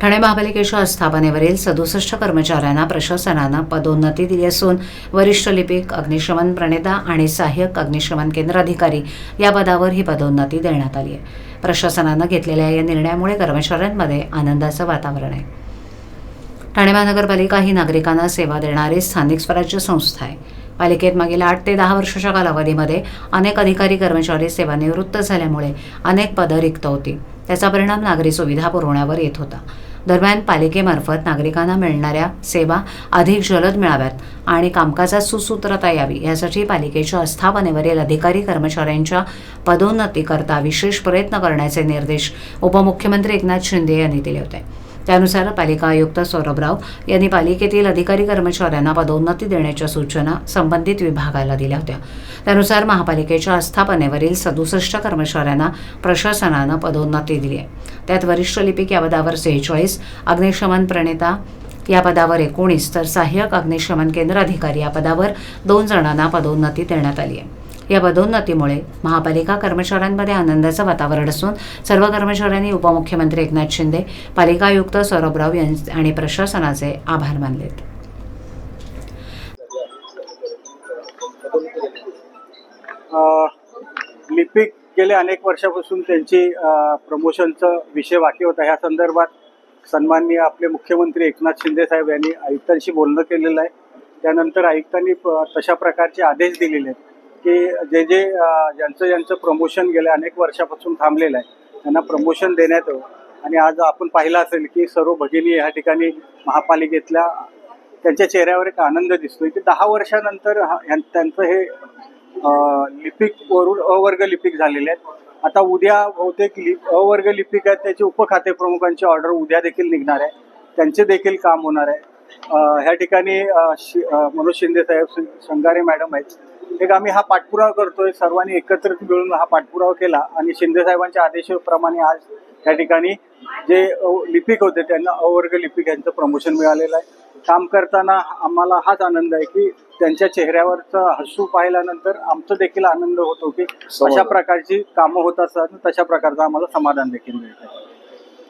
ठाणे महापालिकेच्या स्थापनेवरील सदुसष्ट कर्मचाऱ्यांना प्रशासनानं पदोन्नती दिली असून वरिष्ठ लिपिक अग्निशमन प्रणेता आणि सहाय्यक अग्निशमन केंद्र अधिकारी या पदावर ही पदोन्नती देण्यात आली आहे. प्रशासनानं घेतलेल्या या निर्णयामुळे कर्मचाऱ्यांमध्ये आनंदाचं वातावरण आहे. ठाणे महानगरपालिका ही नागरिकांना सेवा देणारी स्थानिक स्वराज्य संस्था आहे. पालिकेत मागील आठ ते दहा वर्षाच्या कालावधीमध्ये अनेक अधिकारी कर्मचारी सेवानिवृत्त झाल्यामुळे अनेक पदं रिक्त होती. त्याचा परिणाम नागरी सुविधा पुरवण्यावर येत होता. दरम्यान पालिकेमार्फत नागरिकांना मिळणाऱ्या सेवा अधिक जलद मिळाव्यात आणि कामकाजात सुसूत्रता यावी यासाठी पालिकेच्या स्थापनेवरील अधिकारी कर्मचाऱ्यांच्या पदोन्नतीकरता विशेष प्रयत्न करण्याचे निर्देश उपमुख्यमंत्री एकनाथ शिंदे यांनी दिले होते. त्यानुसार पालिका आयुक्त सौरभ राव यांनी पालिकेतील अधिकारी कर्मचाऱ्यांना पदोन्नती देण्याच्या सूचना संबंधित विभागाला दिल्या होत्या. त्यानुसार महापालिकेच्या आस्थापनेवरील सदुसष्ट कर्मचाऱ्यांना प्रशासनानं पदोन्नती दिली आहे. त्यात वरिष्ठ लिपिक या पदावर सेहेचाळीस अग्निशमन प्रणेता या पदावर एकोणीस तर सहाय्यक अग्निशमन केंद्र अधिकारी या पदावर दोन जणांना पदोन्नती देण्यात आली आहे. या पदोन्नतीमुळे महापालिका कर्मचाऱ्यांमध्ये आनंदाचं वातावरण असून सर्व कर्मचाऱ्यांनी उपमुख्यमंत्री एकनाथ शिंदे पालिका आयुक्त सौरभ राव यांचे आणि प्रशासनाचे आभार मानलेत. लिपिक गेल्या अनेक वर्षापासून त्यांची प्रमोशनचं विषय बाकी होता. ह्या संदर्भात सन्माननीय आपले मुख्यमंत्री एकनाथ शिंदे साहेब यांनी आयुक्तांशी बोलणं केलेलं आहे. त्यानंतर आयुक्तांनी प- तशा प्रकारचे आदेश दिलेले आहेत. की जे जे ज्यांचं ज्यांचं प्रमोशन गेल्या अनेक वर्षापासून थांबलेलं आहे त्यांना प्रमोशन देण्यात आणि आज आपण पाहिलं असेल की सर्व भगिनी ह्या ठिकाणी महापालिकेतल्या त्यांच्या चेहऱ्यावर एक आनंद दिसतोय की दहा वर्षानंतर त्यांचं हे लिपिकवरून लिपिक वरून अवर्ग लिपिक झालेले आहेत. आता उद्या बहुतेक लि अवर्ग लिपिक आहेत त्याचे उपखाते प्रमुखांची ऑर्डर उद्या देखील निघणार आहे. त्यांचे देखील काम होणार आहे. ह्या ठिकाणी मनोज शिंदे साहेब शंगारे मॅडम आहेत. एक आम्ही हा पाठपुरावा करतोय. सर्वांनी एकत्रित मिळून हा पाठपुरावा केला आणि शिंदे साहेबांच्या आदेशाप्रमाणे आज त्या ठिकाणी जे लिपिक होते त्यांना अवर्ग लिपिक यांचं प्रमोशन मिळालेलं आहे. काम करताना आम्हाला हाच आनंद आहे की त्यांच्या चेहऱ्यावरचं हसू पाहिल्यानंतर आमचं देखील आनंद होतो की अशा प्रकारची कामं होत असतात तशा प्रकारचं आम्हाला समाधान देखील मिळतं